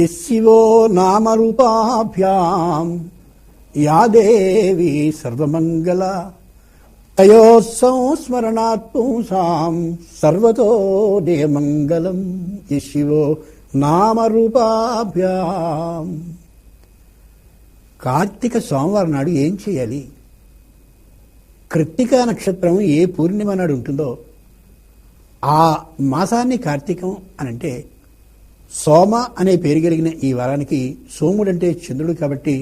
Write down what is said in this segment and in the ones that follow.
యశివో నామరూపాభ్యాం. Yeah దేవి సర్వమంగళ. తయో సంస్మరణాత్ పుంసాం సర్వతో దేమంగళం యశివో నామరూపాభ్యాం. కార్తీక సోమవారం నాడు ఏం చేయాలి? కృత్తికా నక్షత్రం ఏ పూర్ణిమ నాడు ఉంటుందో ఆ మాసాన్ని కార్తీకం అని అంటే సోమ అనే పేరు కలిగిన ఈ వారానికి సోముడు అంటే చంద్రుడు కాబట్టి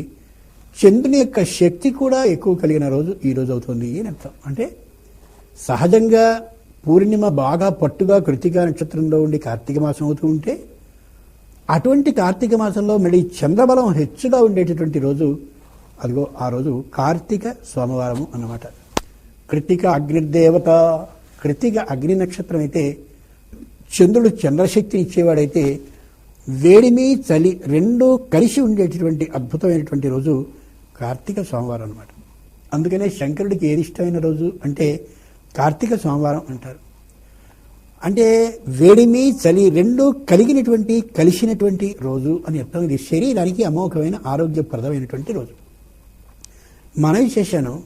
చంద్రుని యొక్క శక్తి కూడా ఎక్కువ కలిగిన రోజు ఈ రోజు అవుతుంది అని అర్థం. అంటే సహజంగా పూర్ణిమ బాగా పట్టుగా కృతికా నక్షత్రంలో ఉండి కార్తీక మాసం అవుతూ ఉంటే అటువంటి కార్తీక మాసంలో మళ్ళీ చంద్రబలం హెచ్చుగా ఉండేటటువంటి రోజు అదిగో ఆ రోజు కార్తీక సోమవారము అన్నమాట. కృతిక అగ్నిదేవత కృతిక అగ్ని నక్షత్రం అయితే చంద్రుడు చంద్రశక్తిని ఇచ్చేవాడైతే వేడిమి చలి రెండూ కలిసి ఉండేటటువంటి అద్భుతమైనటువంటి రోజు కార్తీక సోమవారం అనమాట అందుకనే శంకరుడికి ఏది ఇష్టమైన రోజు అంటే కార్తీక సోమవారం అంటారు. అంటే వేడిమి చలి రెండు కలిగినటువంటి కలిసినటువంటి రోజు అని అర్థం. ఇది శరీరానికి అమోఘమైన ఆరోగ్యప్రదమైనటువంటి రోజు. మన విశేషను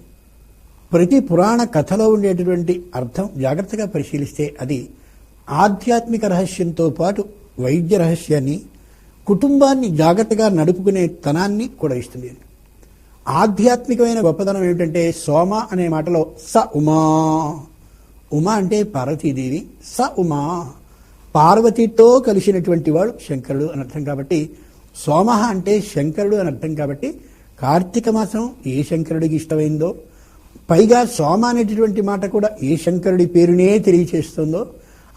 ప్రతి పురాణ కథలో ఉండేటటువంటి అర్థం జాగ్రత్తగా పరిశీలిస్తే అది ఆధ్యాత్మిక రహస్యంతో పాటు వైద్య రహస్యాన్ని కుటుంబాన్ని జాగ్రత్తగా నడుపుకునే తనాన్ని కూడా ఇస్తుంది. ఆధ్యాత్మికమైన గొప్పతనం ఏమిటంటే సోమ అనే మాటలో స ఉమా. ఉమా అంటే పార్వతీదేవి స ఉమా. పార్వతితో కలిసినటువంటి వాడు శంకరుడు అని అర్థం కాబట్టి సోమ అంటే శంకరుడు అని అర్థం కాబట్టి కార్తీక మాసం ఏ శంకరుడికి ఇష్టమైందో పైగా సోమ అనేటటువంటి మాట కూడా ఏ శంకరుడి పేరునే తెలియచేస్తుందో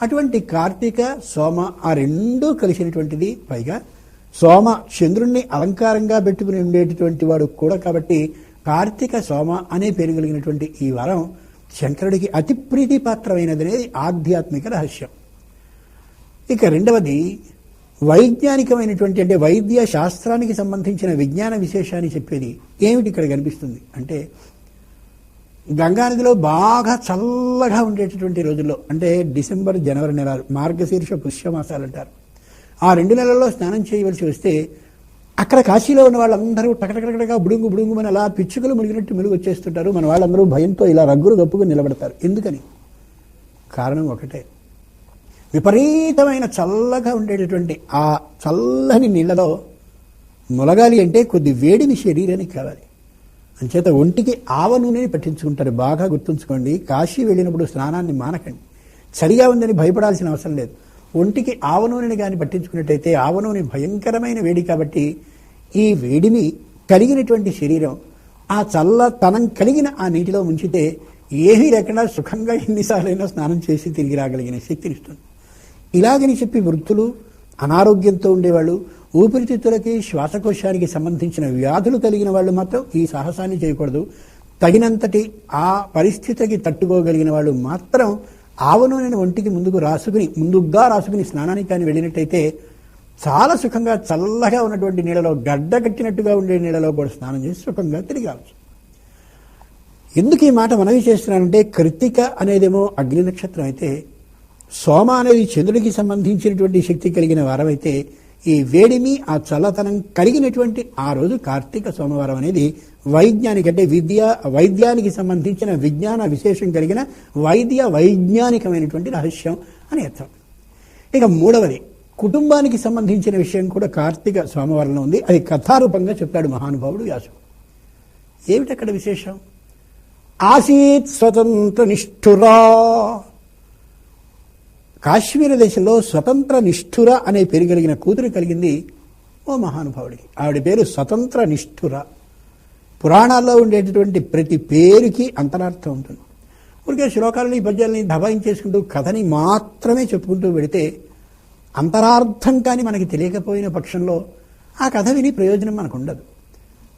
అటువంటి కార్తీక సోమ ఆ రెండూ కలిసినటువంటిది. పైగా సోమ చంద్రుణ్ణి అలంకారంగా పెట్టుకుని ఉండేటటువంటి వాడు కూడా కాబట్టి కార్తీక సోమ అనే పేరు కలిగినటువంటి ఈ వారం శంకరుడికి అతి ప్రీతిపాత్రమైనది అనేది ఆధ్యాత్మిక రహస్యం. ఇక రెండవది వైజ్ఞానికమైనటువంటి అంటే వైద్య శాస్త్రానికి సంబంధించిన విజ్ఞాన విశేషాన్ని చెప్పేది ఏమిటి ఇక్కడ కనిపిస్తుంది? అంటే గంగానదిలో బాగా చల్లగా ఉండేటటువంటి రోజుల్లో అంటే డిసెంబర్ జనవరి నెలలు మార్గశీర్ష పుష్యమాసాలు అంటారు ఆ రెండు నెలల్లో స్నానం చేయవలసి వస్తే అక్కడ కాశీలో ఉన్న వాళ్ళందరూ టకటకటగా బుడుంగు బుడుంగుమని అలా పిచ్చుకలు మునిగినట్టు మెలుగు వచ్చేస్తుంటారు. మన వాళ్ళందరూ భయంతో ఇలా రగ్గులు గప్పుకుని నిలబడతారు. ఎందుకని? కారణం ఒకటే. విపరీతమైన చల్లగా ఉండేటటువంటి ఆ చల్లని నీళ్ళలో ములగాలి అంటే కొద్ది వేడిని శరీరానికి కావాలి. అంచేత ఒంటికి ఆవ నూనెని పట్టించుకుంటారు. బాగా గుర్తుంచుకోండి. కాశీ వెళ్ళినప్పుడు స్నానాన్ని మానకండి. చలిగా ఉందని భయపడాల్సిన అవసరం లేదు. ఒంటికి ఆవ నూనెని కానీ పట్టించుకున్నట్టయితే ఆవ నూనె భయంకరమైన వేడి కాబట్టి ఈ వేడిని కలిగినటువంటి శరీరం ఆ చల్లతనం కలిగిన ఆ నీటిలో ముంచితే ఏమీ లేకుండా సుఖంగా ఎన్నిసార్లైనా స్నానం చేసి తిరిగి రాగలిగిన శక్తినిస్తుంది ఇలాగని చెప్పి వృత్తులు అనారోగ్యంతో ఉండేవాళ్ళు ఊపిరితిత్తులకి శ్వాసకోశానికి సంబంధించిన వ్యాధులు కలిగిన వాళ్ళు మాత్రం ఈ సాహసాన్ని చేయకూడదు. తగినంతటి ఆ పరిస్థితికి తట్టుకోగలిగిన వాళ్ళు మాత్రం ఆవనూనెని ఒంటికి ముందుకు రాసుకుని ముందుగా రాసుకుని స్నానానికి కానీ వెళ్ళినట్టయితే చాలా సుఖంగా చల్లగా ఉన్నటువంటి నీళ్ళలో గడ్డ కట్టినట్టుగా ఉండే నీళ్ళలో కూడా స్నానం చేసి సుఖంగా తిరిగి రావచ్చు. ఎందుకు ఈ మాట మనవి చేస్తున్నానంటే కృతిక అనేదేమో అగ్ని నక్షత్రం అయితే సోమ అనేది చంద్రుడికి సంబంధించినటువంటి శక్తి కలిగిన వారం అయితే ఈ వేడిమి ఆ చల్లతనం కలిగినటువంటి ఆ రోజు కార్తీక సోమవారం అనేది వైజ్ఞానిక అంటే విద్య వైద్యానికి సంబంధించిన విజ్ఞాన విశేషం కలిగిన వైద్య వైజ్ఞానికమైనటువంటి రహస్యం అని అర్థం. ఇక మూడవది కుటుంబానికి సంబంధించిన విషయం కూడా కార్తీక సోమవారంలో ఉంది. అది కథారూపంగా చెప్పాడు మహానుభావుడు వ్యాసుడు. ఏమిటక్కడ విశేషం? ఆసీత్ స్వతంత్ర నిష్ఠురా కాశ్మీర దేశంలో స్వతంత్ర నిష్ఠుర అనే పేరు కలిగిన కూతురు కలిగింది ఓ మహానుభావుడికి. ఆవిడ పేరు స్వతంత్ర నిష్ఠుర. పురాణాల్లో ఉండేటటువంటి ప్రతి పేరుకి అంతరార్థం ఉంటుంది. ఊరికే శ్లోకాలని పద్యాలని దబాయించేసుకుంటూ కథని మాత్రమే చెప్పుకుంటూ పెడితే అంతరార్థం కానీ మనకి తెలియకపోయిన పక్షంలో ఆ కథ విని ప్రయోజనం మనకు ఉండదు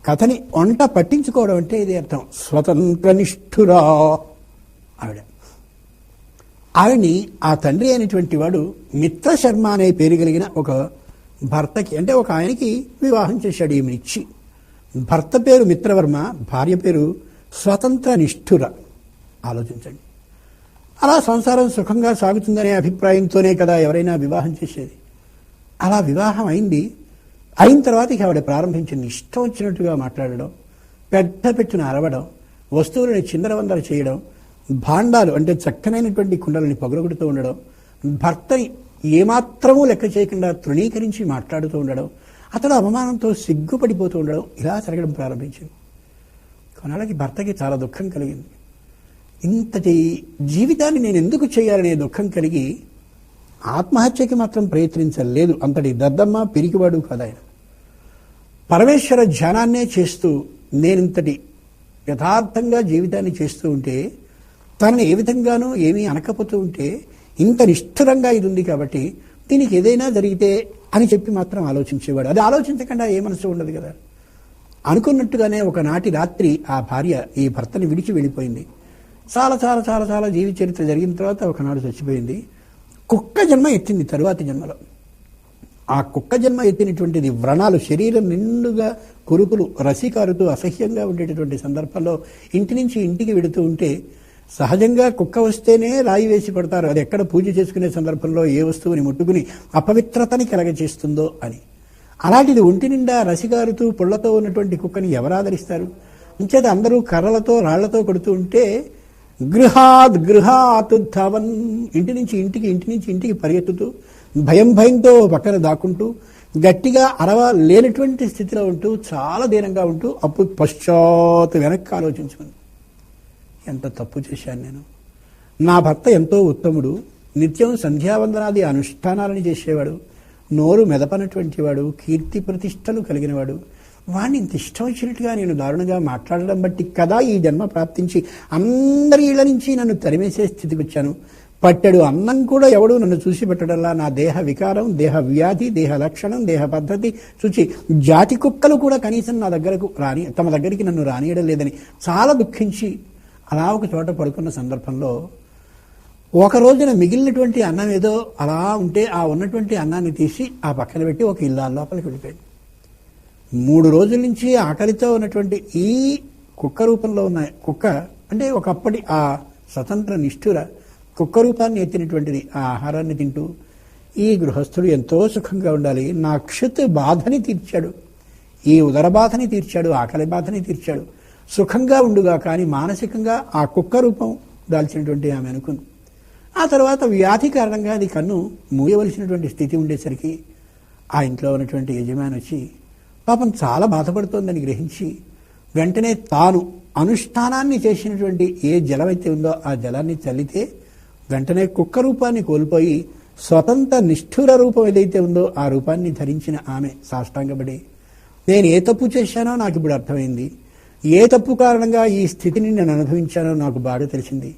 కథని వంట పట్టించుకోవడం అంటే ఇది అర్థం. స్వతంత్ర నిష్ఠురా ఆవిడ. ఆవిడ్ని ఆ తండ్రి అయినటువంటి వాడు మిత్ర శర్మ అనే పేరు కలిగిన ఒక భర్తకి అంటే ఒక ఆయనకి వివాహం చేశాడు ఈమెనిచ్చి. భర్త పేరు మిత్రవర్మ భార్య పేరు స్వతంత్ర నిష్ఠుర. ఆలోచించండి. అలా సంసారం సుఖంగా సాగుతుందనే అభిప్రాయంతోనే కదా ఎవరైనా వివాహం చేసేది. అలా వివాహం అయింది. అయిన తర్వాత ఇక ఆవిడ ప్రారంభించింది ఇష్టం వచ్చినట్టుగా మాట్లాడడం పెద్ద పెట్టున అరవడం వస్తువులని చిందరవందర చేయడం భాండాలు అంటే చక్కనైనటువంటి కుండలని పొగరగొడుతూ ఉండడం భర్తని ఏమాత్రమూ లెక్క చేయకుండా తృణీకరించి మాట్లాడుతూ ఉండడం అతడు అవమానంతో సిగ్గుపడిపోతూ ఉండడం ఇలా జరగడం ప్రారంభించింది. కొనాలకి భర్తకి చాలా దుఃఖం కలిగింది. ఇంతటి జీవితాన్ని నేను ఎందుకు చేయాలనే దుఃఖం కలిగి ఆత్మహత్యకి మాత్రం ప్రయత్నించలేదు. అంతటి దద్దమ్మ పిరికివాడు కదా ఆయన. పరమేశ్వర ధ్యానాన్నే చేస్తూ నేనింతటి యథార్థంగా జీవితాన్ని చేస్తూ ఉంటే తనని ఏ విధంగానూ ఏమీ అనకపోతూ ఉంటే ఇంత నిష్ఠురంగా ఇది ఉంది కాబట్టి దీనికి ఏదైనా జరిగితే అని చెప్పి మాత్రం ఆలోచించేవాడు. అది ఆలోచించకుండా ఏ మనసు ఉండదు కదా. అనుకున్నట్టుగానే ఒకనాటి రాత్రి ఆ భార్య ఈ భర్తని విడిచి వెళ్ళిపోయింది. చాలా చాలా చాలా చాలా జీవిత చరిత్ర జరిగిన తర్వాత ఒకనాడు చచ్చిపోయింది. కుక్క జన్మ ఎత్తింది తరువాతి జన్మలో. ఆ కుక్క జన్మ ఎత్తినటువంటిది వ్రణాలు శరీరం నిండుగా కురుకులు రసికారుతూ అసహ్యంగా ఉండేటటువంటి సందర్భంలో ఇంటి నుంచి ఇంటికి వెడుతూ ఉంటే సహజంగా కుక్క వస్తేనే రాయి వేసి పడతారు. అది ఎక్కడ పూజ చేసుకునే సందర్భంలో ఏ వస్తువుని ముట్టుకుని అపవిత్రతని కలగజేస్తుందో అని. అలాంటిది ఒంటి నిండా రసిగారుతూ పుళ్ళతో ఉన్నటువంటి కుక్కని ఎవరాదరిస్తారు అంచేత అందరూ కర్రలతో రాళ్ళతో కొడుతూ ఉంటే గృహాద్ గృహాత్ ధవన్ ఇంటి నుంచి ఇంటికి ఇంటి నుంచి ఇంటికి పరిగెత్తుతూ భయం భయంతో పక్కన దాక్కుంటూ గట్టిగా అరవ లేనటువంటి స్థితిలో ఉంటూ చాలా దీనంగా ఉంటూ అప్పుడు పశ్చాత్ వెనక్కి ఆలోచించుకుంది. ఎంత తప్పు చేశాను నేను? నా భర్త ఎంతో ఉత్తముడు. నిత్యం సంధ్యావందనాది అనుష్ఠానాలను చేసేవాడు. నోరు మెదపనటువంటి వాడు. కీర్తి ప్రతిష్టలు కలిగినవాడు. వాడిని ఇంత ఇష్టం వచ్చినట్టుగా నేను దారుణంగా మాట్లాడడం బట్టి కదా ఈ జన్మ ప్రాప్తించి అందరి ఇళ్ళ నుంచి నన్ను తరిమేసే స్థితికి వచ్చాను. పట్టెడు అన్నం కూడా ఎవడు నన్ను చూసి పెట్టడంలా నా దేహ వికారం దేహ వ్యాధి దేహ లక్షణం దేహ పద్ధతి చూచి జాతి కుక్కలు కూడా కనీసం నా దగ్గరకు రాని తమ దగ్గరికి నన్ను రానియడం లేదని చాలా దుఃఖించి అలా ఒక చోట పడుకున్న సందర్భంలో ఒక రోజున మిగిలినటువంటి అన్నం ఏదో అలా ఉంటే ఆ ఉన్నటువంటి అన్నాన్ని తీసి ఆ పక్కన పెట్టి ఒక ఇల్లు లోపలికి వెళ్ళిపోయింది. మూడు రోజుల నుంచి ఆకలితో ఉన్నటువంటి ఈ కుక్క రూపంలో ఉన్న కుక్క అంటే ఒకప్పటి ఆ స్వతంత్ర నిష్ఠుర కుక్క రూపాన్ని ఎత్తినటువంటిది ఆ ఆహారాన్ని తింటూ ఈ గృహస్థుడు ఎంతో సుఖంగా ఉండాలి. నా క్షుత్ బాధని తీర్చాడు. ఈ ఉదర బాధని తీర్చాడు ఆకలి బాధని తీర్చాడు. సుఖంగా ఉండుగా కానీ మానసికంగా ఆ కుక్క రూపం దాల్చినటువంటి ఆమె అనుకుంది ఆ తర్వాత వ్యాధి కారణంగా అది కన్ను మూయవలసినటువంటి స్థితి ఉండేసరికి ఆ ఇంట్లో ఉన్నటువంటి యజమాని వచ్చి పాపం చాలా బాధపడుతోందని గ్రహించి వెంటనే తాను అనుష్ఠానాన్ని చేసినటువంటి ఏ జలమైతే ఉందో ఆ జలాన్ని చల్లితే వెంటనే కుక్క రూపాన్ని కోల్పోయి స్వతంత్ర నిష్ఠుర రూపం ఏదైతే ఉందో ఆ రూపాన్ని ధరించిన ఆమె సాష్టాంగపడి నేను ఏ తప్పు చేశానో నాకు ఇప్పుడు అర్థమైంది. ఏ తప్పు కారణంగా ఈ స్థితిని నేను అనుభవించానో నాకు బాగా తెలిసింది.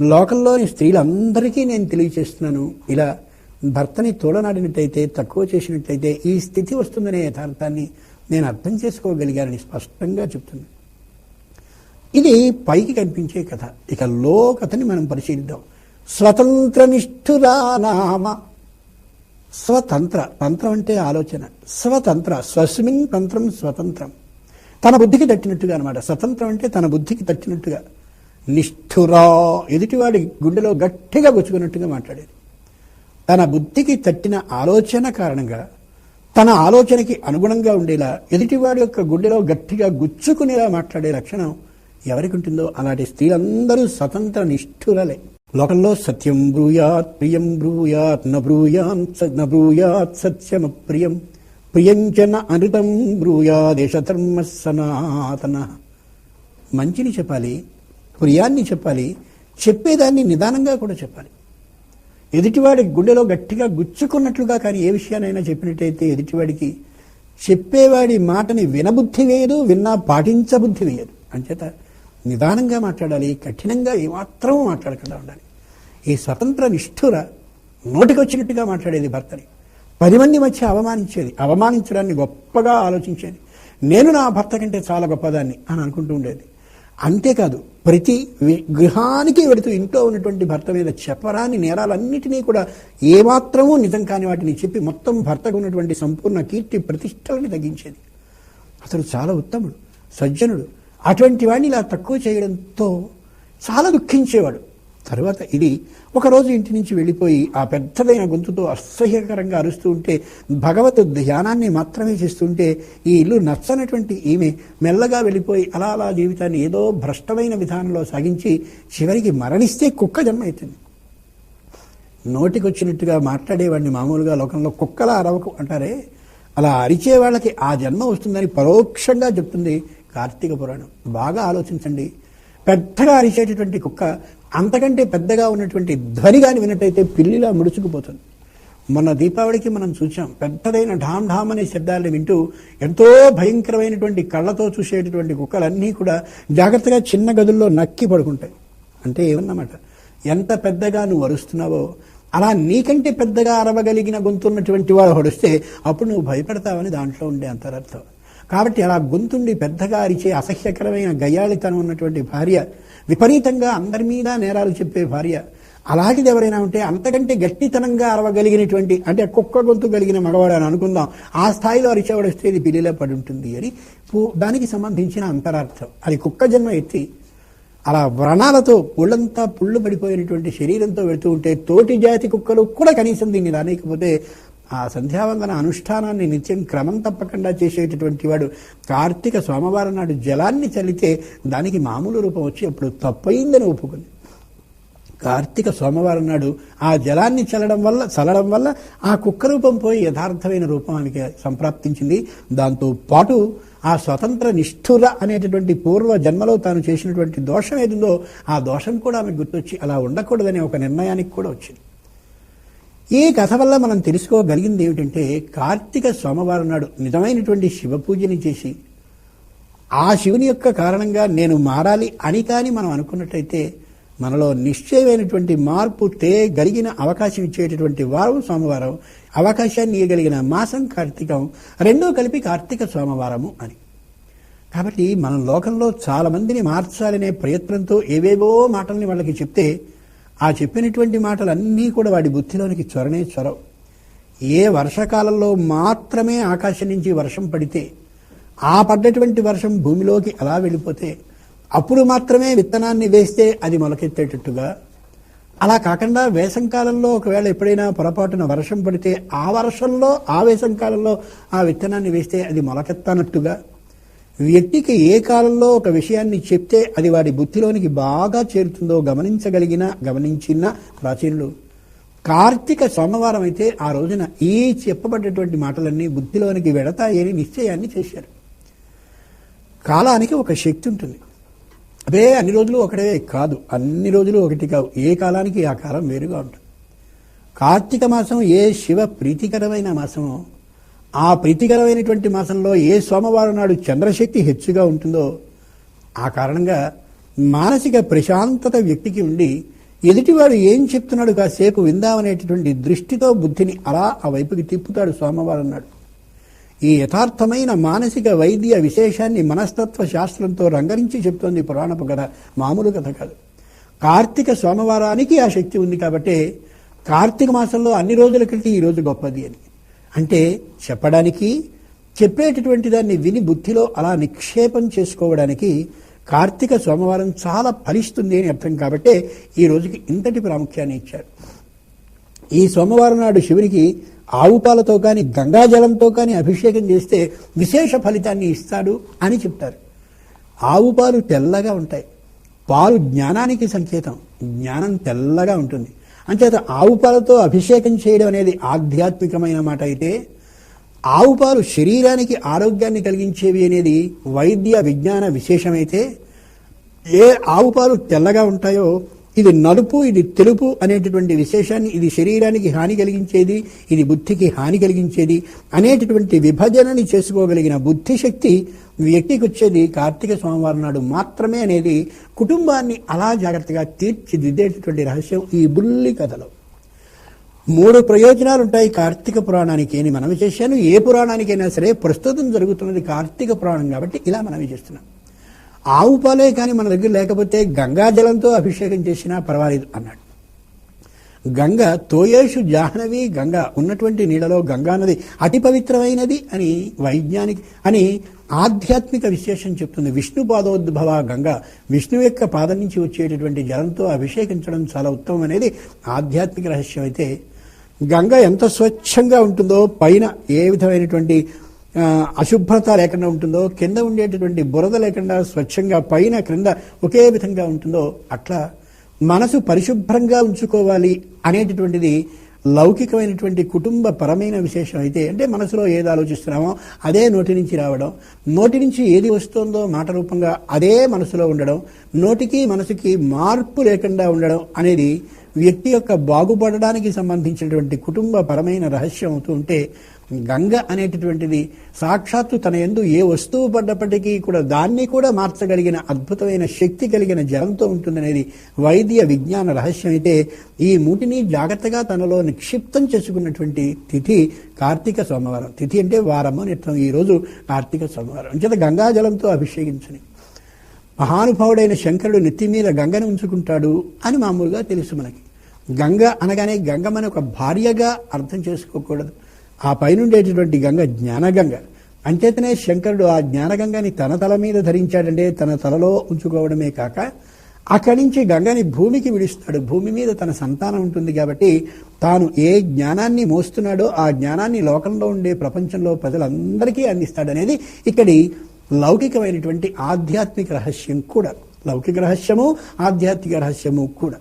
లోకంలోని స్త్రీలందరికీ నేను తెలియచేస్తున్నాను. ఇలా భర్తని తోడనాడినట్టయితే తక్కువ చేసినట్లయితే ఈ స్థితి వస్తుందనే యథార్థాన్ని నేను అర్థం చేసుకోగలిగానని స్పష్టంగా చెప్తుంది ఇది పైకి కనిపించే కథ. ఇక లో కథని మనం పరిశీలిద్దాం. స్వతంత్ర నిష్ఠురానామ స్వతంత్ర. తంత్రం అంటే ఆలోచన. స్వతంత్ర. స్వస్మిన్ తంత్రం స్వతంత్రం. తన బుద్ధికి తట్టినట్టుగా అనమాట స్వతంత్రం అంటే తన బుద్ధికి తట్టినట్టుగా. నిష్ఠురా. ఎదుటివాడి గుండెలో గట్టిగా గుచ్చుకున్నట్టుగా మాట్లాడేది. తన బుద్ధికి తట్టిన ఆలోచన కారణంగా తన ఆలోచనకి అనుగుణంగా ఉండేలా ఎదుటివాడి యొక్క గుండెలో గట్టిగా గుచ్చుకునేలా మాట్లాడే లక్షణం ఎవరికి ఉంటుందో అలాంటి స్త్రీలందరూ స్వతంత్ర నిష్ఠురలే లోకంలో సత్యం బ్రూయాత్ ప్రియం బ్రూయాత్ న బ్రూయాన్ స- ప్రియంచన అనృతం బ్రూయాదేశధర్మ సనాతన. మంచిని చెప్పాలి ప్రియాన్ని చెప్పాలి చెప్పేదాన్ని నిదానంగా కూడా చెప్పాలి. ఎదుటివాడి గుండెలో గట్టిగా గుచ్చుకున్నట్లుగా కానీ ఏ విషయానైనా చెప్పినట్టయితే ఎదుటివాడికి చెప్పేవాడి మాటని వినబుద్ధి వేయదు విన్నా పాటించబుద్ధి వేయదు. అంచేత నిదానంగా మాట్లాడాలి కఠినంగా ఏమాత్రం మాట్లాడకుండా ఉండాలి. ఈ స్వతంత్ర నిష్ఠుర నోటికొచ్చినట్టుగా మాట్లాడేది భర్తని. పది మంది మధ్య అవమానించేది. అవమానించడాన్ని గొప్పగా ఆలోచించేది. నేను నా భర్త కంటే చాలా గొప్పదాన్ని అని అనుకుంటూ ఉండేది. అంతేకాదు ప్రతి గృహానికి వెళుతూ ఇంట్లో ఉన్నటువంటి భర్త మీద చెప్పరాని నేరాలన్నిటినీ కూడా ఏమాత్రమూ నిజం కాని వాటిని చెప్పి మొత్తం భర్తకు ఉన్నటువంటి సంపూర్ణ కీర్తి ప్రతిష్టలని తగ్గించేది. అతడు చాలా ఉత్తముడు సజ్జనుడు. అటువంటి వాడిని ఇలా తక్కువ చేయడంతో చాలా దుఃఖించేవాడు. తర్వాత ఇది ఒకరోజు ఇంటి నుంచి వెళ్ళిపోయి ఆ పెద్దదైన గొంతుతో అసహ్యకరంగా అరుస్తూ ఉంటే భగవత్ ధ్యానాన్ని మాత్రమే చేస్తుంటే ఈ ఇల్లు నచ్చనటువంటి ఈమె మెల్లగా వెళ్ళిపోయి అలా అలా జీవితాన్ని ఏదో భ్రష్టమైన విధానంలో సాగించి చివరికి మరణిస్తే కుక్క జన్మ అవుతుంది నోటికొచ్చినట్టుగా మాట్లాడేవాడిని మామూలుగా లోకంలో కుక్కలా అరవకు అంటారే అలా అరిచే వాళ్ళకి ఆ జన్మ వస్తుందని పరోక్షంగా చెప్తుంది కార్తీక పురాణం. బాగా ఆలోచించండి. పెద్దగా అరిచేటటువంటి కుక్క అంతకంటే పెద్దగా ఉన్నటువంటి ధ్వని కానీ విన్నట్టయితే పిల్లిలా ముడుచుకుపోతుంది. మొన్న దీపావళికి మనం చూసాం పెద్దదైన ఢామ్ ఢామ్ అనే శబ్దాలను వింటూ ఎంతో భయంకరమైనటువంటి కళ్ళతో చూసేటటువంటి కుక్కలన్నీ కూడా జాగ్రత్తగా చిన్న గదుల్లో నక్కి పడుకుంటాయి. అంటే ఏమన్నమాట? ఎంత పెద్దగా నువ్వు అరుస్తున్నావో అలా నీకంటే పెద్దగా అరవగలిగిన గొంతున్నటువంటి వాడు హొడిస్తే అప్పుడు నువ్వు భయపడతావని దాంట్లో ఉండే అంతరర్థం. కాబట్టి అలా గొంతుండి పెద్దగా అరిచే అసహ్యకరమైన గయాళితనం ఉన్నటువంటి భార్య విపరీతంగా అందరి మీద నేరాలు చెప్పే భార్య అలాంటిది ఎవరైనా ఉంటే అంతకంటే గట్టితనంగా అరవగలిగినటువంటి అంటే కుక్క గొంతు కలిగిన మగవాడు అని అనుకుందాం. ఆ స్థాయిలో అరిచేవాడు వస్తే ఇది పిల్లిలో పడి ఉంటుంది అని పు- దానికి సంబంధించిన అంతరార్థం. అది కుక్క జన్మ ఎత్తి అలా వ్రణాలతో ఒళ్ళంతా పుళ్ళు పడిపోయినటువంటి శరీరంతో వెళుతూ ఉంటే తోటి జాతి కుక్కలు కూడా కనీసం దీన్ని రానికపోతే ఆ సంధ్యావందన అనుష్ఠానాన్ని నిత్యం క్రమం తప్పకుండా చేసేటటువంటి వాడు కార్తీక సోమవారం నాడు జలాన్ని చల్లితే దానికి మామూలు రూపం వచ్చి అప్పుడు తప్పయిందని ఒప్పుకుంది. కార్తీక సోమవారం నాడు ఆ జలాన్ని చల్లడం వల్ల చల్లడం వల్ల ఆ కుక్క రూపం పోయి యథార్థమైన రూపం ఆమెకి సంప్రాప్తించింది. దాంతో పాటు ఆ స్వతంత్ర నిష్ఠుర అనేటటువంటి పూర్వ జన్మలో తాను చేసినటువంటి దోషం ఏదిందో ఆ దోషం కూడా ఆమె గుర్తొచ్చి అలా ఉండకూడదనే ఒక నిర్ణయానికి కూడా వచ్చింది. ఈ కథ వల్ల మనం తెలుసుకోగలిగింది ఏమిటంటే కార్తీక సోమవారం నాడు నిజమైనటువంటి శివ పూజని చేసి ఆ శివుని యొక్క కారణంగా నేను మారాలి అని కానీ మనం అనుకున్నట్టయితే మనలో నిశ్చయమైనటువంటి మార్పు తేగలిగిన అవకాశం ఇచ్చేటటువంటి వారం సోమవారం అవకాశాన్ని ఇవ్వగలిగిన మాసం కార్తీకం రెండూ కలిపి కార్తీక సోమవారము అని. కాబట్టి మన లోకంలో చాలా మందిని మార్చాలనే ప్రయత్నంతో ఏవేవో మాటల్ని వాళ్ళకి చెప్తే ఆ చెప్పినటువంటి మాటలన్నీ కూడా వాడి బుద్ధిలోనికి చొరనే చొరవు. ఏ వర్షకాలంలో మాత్రమే ఆకాశం నుంచి వర్షం పడితే ఆ పడ్డటువంటి వర్షం భూమిలోకి అలా వెళ్ళిపోతే అప్పుడు మాత్రమే విత్తనాన్ని వేస్తే అది మొలకెత్తేటట్టుగా. అలా కాకుండా వేసంకాలంలో ఒకవేళ ఎప్పుడైనా పొరపాటున వర్షం పడితే ఆ వర్షంలో ఆ వేసంకాలంలో ఆ విత్తనాన్ని వేస్తే అది మొలకెత్తనట్టుగా. వ్యక్తికి ఏ కాలంలో ఒక విషయాన్ని చెప్తే అది వాడి బుద్ధిలోనికి బాగా చేరుతుందో గమనించగలిగిన గమనించిన ప్రాచీనులు. కార్తీక సోమవారం అయితే ఆ రోజున ఈ చెప్పబడ్డటువంటి మాటలన్నీ బుద్ధిలోనికి వెడతాయని నిశ్చయాన్ని చేశారు. కాలానికి ఒక శక్తి ఉంటుంది. అదే అన్ని రోజులు ఒకటే కాదు. అన్ని రోజులు ఒకటి కావు. ఏ కాలానికి ఆ కాలం వేరుగా ఉంటుంది. కార్తీక మాసం ఏ శివ ప్రీతికరమైన మాసమో ఆ ప్రీతికరమైనటువంటి మాసంలో ఏ సోమవారం నాడు చంద్రశక్తి హెచ్చుగా ఉంటుందో ఆ కారణంగా మానసిక ప్రశాంతత వ్యక్తికి ఉండి ఎదుటివాడు ఏం చెప్తున్నాడు కాసేపు విందామనేటటువంటి దృష్టితో బుద్ధిని అలా ఆ వైపుకి తిప్పుతాడు సోమవారం నాడు. ఈ యథార్థమైన మానసిక వైద్య విశేషాన్ని మనస్తత్వ శాస్త్రంతో రంగరించి చెప్తోంది పురాణపు కథ మామూలు కథ కాదు. కార్తీక సోమవారానికి ఆ శక్తి ఉంది కాబట్టి కార్తీక మాసంలో అన్ని రోజుల క్రితం ఈ రోజు గొప్పది అని. అంటే చెప్పడానికి చెప్పేటటువంటి దాన్ని విని బుద్ధిలో అలా నిక్షేపం చేసుకోవడానికి కార్తీక సోమవారం చాలా ఫలిస్తుంది అని అర్థం కాబట్టే ఈ రోజుకి ఇంతటి ప్రాముఖ్యాన్ని ఇచ్చారు. ఈ సోమవారం నాడు శివునికి ఆవు పాలతో కానీ గంగాజలంతో కానీ అభిషేకం చేస్తే విశేష ఫలితాన్ని ఇస్తాడు అని చెప్తారు. ఆవు పాలు తెల్లగా ఉంటాయి. పాలు జ్ఞానానికి సంకేతం. జ్ఞానం తెల్లగా ఉంటుంది. అంచేత ఆవు పాలతో అభిషేకం చేయడం అనేది ఆధ్యాత్మికమైన మాట అయితే ఆవు పాలు శరీరానికి ఆరోగ్యాన్ని కలిగించేవి అనేది వైద్య విజ్ఞాన విశేషమైతే ఏ ఆవు పాలు తెల్లగా ఉంటాయో ఇది నలుపు ఇది తెలుపు అనేటటువంటి విశేషాన్ని ఇది శరీరానికి హాని కలిగించేది ఇది బుద్ధికి హాని కలిగించేది అనేటటువంటి విభజనని చేసుకోగలిగిన బుద్ధిశక్తి వ్యక్తికి వచ్చేది కార్తీక సోమవారం నాడు మాత్రమే అనేది కుటుంబాన్ని అలా జాగ్రత్తగా తీర్చిదిద్దేటటువంటి రహస్యం ఈ బుల్లి కథలో. మూడు ప్రయోజనాలు ఉంటాయి కార్తీక పురాణానికి అని మనవి చేశాను. ఏ పురాణానికైనా సరే ప్రస్తుతం జరుగుతున్నది కార్తీక పురాణం కాబట్టి ఇలా మనవి చేస్తున్నాం. ఆవు పాలే కానీ మన దగ్గర లేకపోతే గంగాజలంతో అభిషేకం చేసినా పర్వాలేదు అన్నాడు. గంగ తోయేషు జాహ్నవి గంగ ఉన్నటువంటి నీళ్ళలో గంగా నది అతి పవిత్రమైనది అని వైజ్ఞానిక అని ఆధ్యాత్మిక విశేషం చెప్తుంది. విష్ణు పాదోద్భవ గంగ విష్ణు యొక్క పాదం నుంచి వచ్చేటటువంటి జలంతో అభిషేకించడం చాలా ఉత్తమం అనేది ఆధ్యాత్మిక రహస్యం అయితే గంగ ఎంత స్వచ్ఛంగా ఉంటుందో పైన ఏ విధమైనటువంటి అశుభ్రత లేకుండా ఉంటుందో కింద ఉండేటటువంటి బురద లేకుండా స్వచ్ఛంగా పైన క్రింద ఒకే విధంగా ఉంటుందో అట్లా మనసు పరిశుభ్రంగా ఉంచుకోవాలి అనేటటువంటిది లౌకికమైనటువంటి కుటుంబ పరమైన విశేషం అయితే అంటే మనసులో ఏది ఆలోచిస్తున్నామో అదే నోటి నుంచి రావడం నోటి నుంచి ఏది వస్తుందో మాట రూపంగా అదే మనసులో ఉండడం నోటికి మనసుకి మార్పు లేకుండా ఉండడం అనేది వ్యక్తి యొక్క బాగుపడడానికి సంబంధించినటువంటి కుటుంబ పరమైన రహస్యం అవుతూ ఉంటే గంగ అనేటటువంటిది సాక్షాత్తు తన ఎందు ఏ వస్తువు పడ్డప్పటికీ కూడా దాన్ని కూడా మార్చగలిగిన అద్భుతమైన శక్తి కలిగిన జలంతో ఉంటుందనేది వైద్య విజ్ఞాన రహస్యం. అయితే ఈ మూటిని జాగ్రత్తగా తనలో నిక్షిప్తం చేసుకున్నటువంటి తిథి కార్తీక సోమవారం. తిథి అంటే వారము నిత్యం ఈ రోజు కార్తీక సోమవారం. అంచేత గంగా జలంతో అభిషేకించని మహానుభావుడైన శంకరుడు నెత్తి మీద గంగను ఉంచుకుంటాడు అని మామూలుగా తెలుసు మనకి. గంగ అనగానే గంగమని ఒక భార్యగా అర్థం చేసుకోకూడదు. ఆ పైనుండేటటువంటి గంగ జ్ఞానగంగ. అంచేతనే శంకరుడు ఆ జ్ఞానగంగని తన తల మీద ధరించాడంటే తన తలలో ఉంచుకోవడమే కాక అక్కడి నుంచి గంగని భూమికి విడుస్తాడు. భూమి మీద తన సంతానం ఉంటుంది కాబట్టి తాను ఏ జ్ఞానాన్ని మోస్తున్నాడో ఆ జ్ఞానాన్ని లోకంలో ఉండే ప్రపంచంలో ప్రజలందరికీ అందిస్తాడనేది ఇక్కడి లౌకికమైనటువంటి ఆధ్యాత్మిక రహస్యం కూడా. లౌకిక రహస్యము ఆధ్యాత్మిక రహస్యము కూడా.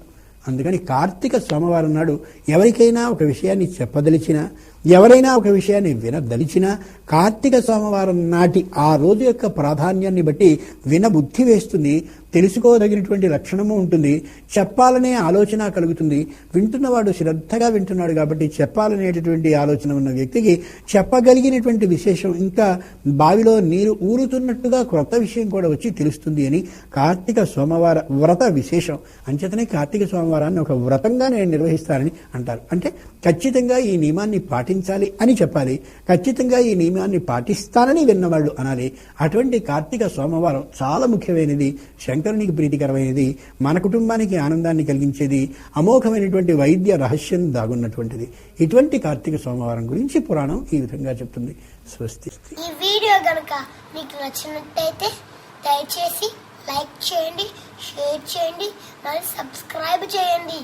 అందుకని కార్తీక సోమవారం నాడు ఎవరికైనా ఒక విషయాన్ని చెప్పదలిచినా ఎవరైనా ఒక విషయాన్ని వినదలిచినా కార్తీక సోమవారం నాటి ఆ రోజు యొక్క ప్రాధాన్యాన్ని బట్టి వినబుద్ధి వేస్తుంది తెలుసుకోదగినటువంటి లక్షణము ఉంటుంది. చెప్పాలనే ఆలోచన కలుగుతుంది. వింటున్నవాడు శ్రద్ధగా వింటున్నాడు కాబట్టి చెప్పాలనేటటువంటి ఆలోచన ఉన్న వ్యక్తికి చెప్పగలిగినటువంటి విశేషం ఇంకా బావిలో నీరు ఊరుతున్నట్టుగా క్రొత్త విషయం కూడా వచ్చి తెలుస్తుంది అని కార్తీక సోమవార వ్రత విశేషం. అంచేతనే కార్తీక సోమవారాన్ని ఒక వ్రతంగా నేను నిర్వహిస్తానని అంటారు. అంటే ఖచ్చితంగా ఈ నియమాన్ని పాటించాలి అని చెప్పాలి. ఖచ్చితంగా ఈ నియమాన్ని పాటిస్తానని విన్నవాళ్ళు అనాలి. అటువంటి కార్తీక సోమవారం చాలా ముఖ్యమైనది. శంకరునికి ప్రీతికరమైనది మన కుటుంబానికి ఆనందాన్ని కలిగించేది అమోఘమైనటువంటి వైద్య రహస్యం దాగున్నటువంటిది. ఇటువంటి కార్తీక సోమవారం గురించి పురాణం ఈ విధంగా చెప్తుంది. స్వస్తి. ఈ వీడియో కనుక మీకు నచ్చినట్టయితే దయచేసి లైక్ చేయండి షేర్ చేయండి మరియు సబ్స్క్రైబ్ చేయండి.